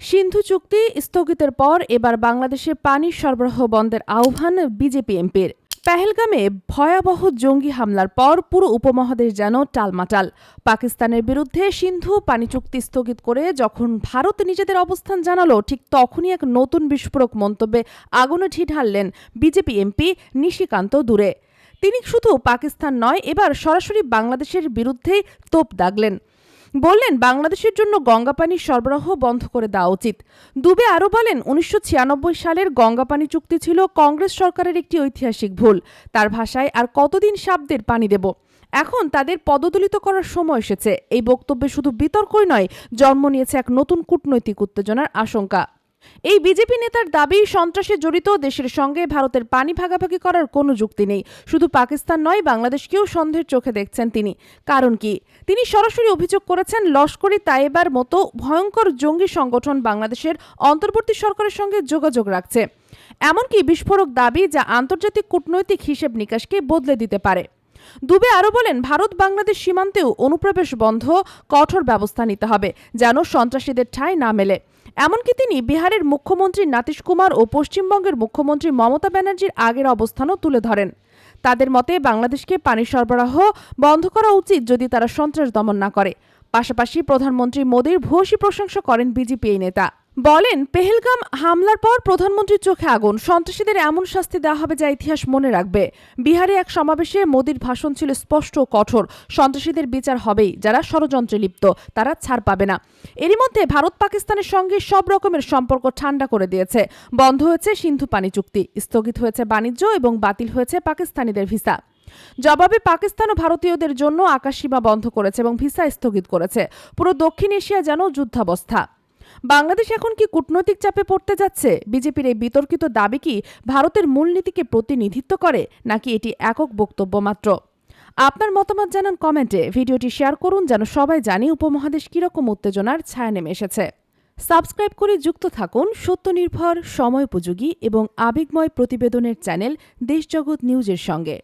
সিন্ধু চুক্তি স্থগিতের পর এবার বাংলাদেশে পানি সরবরাহ বন্ধের আহ্বান বিজেপি এমপির। পেহেলগামে ভয়াবহ জঙ্গি হামলার পর পুরো উপমহাদেশ যেন টালমাটাল। পাকিস্তানের বিরুদ্ধে সিন্ধু পানি চুক্তি স্থগিত করে যখন ভারত নিজেদের অবস্থান জানালো, ঠিক তখনই এক নতুন বিস্ফোরক মন্তব্যে আগুনে ঢি ঢাললেন বিজেপি এমপি নিশিকান্ত দূরে। তিনি শুধু পাকিস্তান নয়, এবার সরাসরি বাংলাদেশের বিরুদ্ধেই তোপ দাগলেন। বললেন, বাংলাদেশের জন্য গঙ্গা পানি সরবরাহ বন্ধ করে দেওয়া উচিত। দুবে আরও বলেন, উনিশশো ছিয়ানব্বই সালের গঙ্গা পানি চুক্তি ছিল কংগ্রেস সরকারের একটি ঐতিহাসিক ভুল। তার ভাষায় আর কতদিন সাবদের পানি দেব? এখন তাদের পদদলিত করার সময় এসেছে। এই বক্তব্যে শুধু বিতর্কই নয়, জন্ম নিয়েছে এক নতুন কূটনৈতিক উত্তেজনার আশঙ্কা। এই বিজেপি নেতার দাবি, সন্ত্রাসে জড়িত দেশের সঙ্গে ভারতের পানি ভাগাভাগি করার কোনো যুক্তি নেই। শুধু পাকিস্তান নয়, বাংলাদেশকেও সন্দেহের চোখে দেখছেন তিনি। কারণ কি? তিনি সরাসরি অভিযোগ করেছেন লস্করি তাইবার মতো ভয়ঙ্কর জঙ্গি সংগঠন বাংলাদেশের অন্তর্বর্তী সরকারের সঙ্গে যোগাযোগ রাখছে। এমনকি বিস্ফোরক দাবি যা আন্তর্জাতিক কূটনৈতিক হিসেব নিকাশকে বদলে দিতে পারে। দুবে আরও বলেন ভারত বাংলাদেশ সীমান্তেও অনুপ্রবেশ বন্ধ, কঠোর ব্যবস্থা নিতে হবে, যেন সন্ত্রাসীদের ঠাঁই না মেলে। এমনকি তিনি বিহারের মুখ্যমন্ত্রী নীতিশ কুমার ও পশ্চিমবঙ্গের মুখ্যমন্ত্রী মমতা ব্যানার্জির আগের অবস্থানও তুলে ধরেন। তাদের মতে, বাংলাদেশকে পানি সরবরাহ বন্ধ করা উচিত যদি তারা সন্ত্রাস দমন না করে। পাশাপাশি প্রধানমন্ত্রী মোদীর ভূয়সী প্রশংসা করেন বিজেপি এই নেতা। বলেন, পেহেলগাম হামলার পর প্রধানমন্ত্রীর চোখে আগুন। সন্ত্রাসীদের এমন শাস্তি দেওয়া হবে যা ইতিহাস মনে রাখবে। বিহারে এক সমাবেশে মোদীর ভাষণ ছিল স্পষ্ট ও কঠোর। সন্ত্রাসীদের বিচার হবেই, যারা ষড়যন্ত্রে লিপ্ত, তারা ছাড় পাবে না। এরই মধ্যে ভারত পাকিস্তানের সঙ্গে সব রকমের সম্পর্ক ঠান্ডা করে দিয়েছে। বন্ধ হয়েছে সিন্ধু পানি চুক্তি, স্থগিত হয়েছে বাণিজ্য এবং বাতিল হয়েছে পাকিস্তানিদের ভিসা। জবাবে পাকিস্তান ও ভারতীয়দের জন্য আকাশসীমা বন্ধ করেছে এবং ভিসা স্থগিত করেছে। পুরো দক্ষিণ এশিয়া যেন যুদ্ধাবস্থা। বাংলাদেশ এখন কি কূটনৈতিক চাপে পড়তে যাচ্ছে? বিজেপির এই বিতর্কিত দাবি কি ভারতের মূলনীতিকে প্রতিনিধিত্ব করে, নাকি এটি একক বক্তব্য মাত্র? আপনার মতামত জানান কমেন্টে। ভিডিওটি শেয়ার করুন, যেন সবাই জানি উপমহাদেশ কীরকম উত্তেজনার ছায়া নেমে এসেছে। সাবস্ক্রাইব করে যুক্ত থাকুন সত্যনির্ভর সময়োপযোগী এবং আবেগময় প্রতিবেদনের চ্যানেল দেশজগৎ নিউজের সঙ্গে।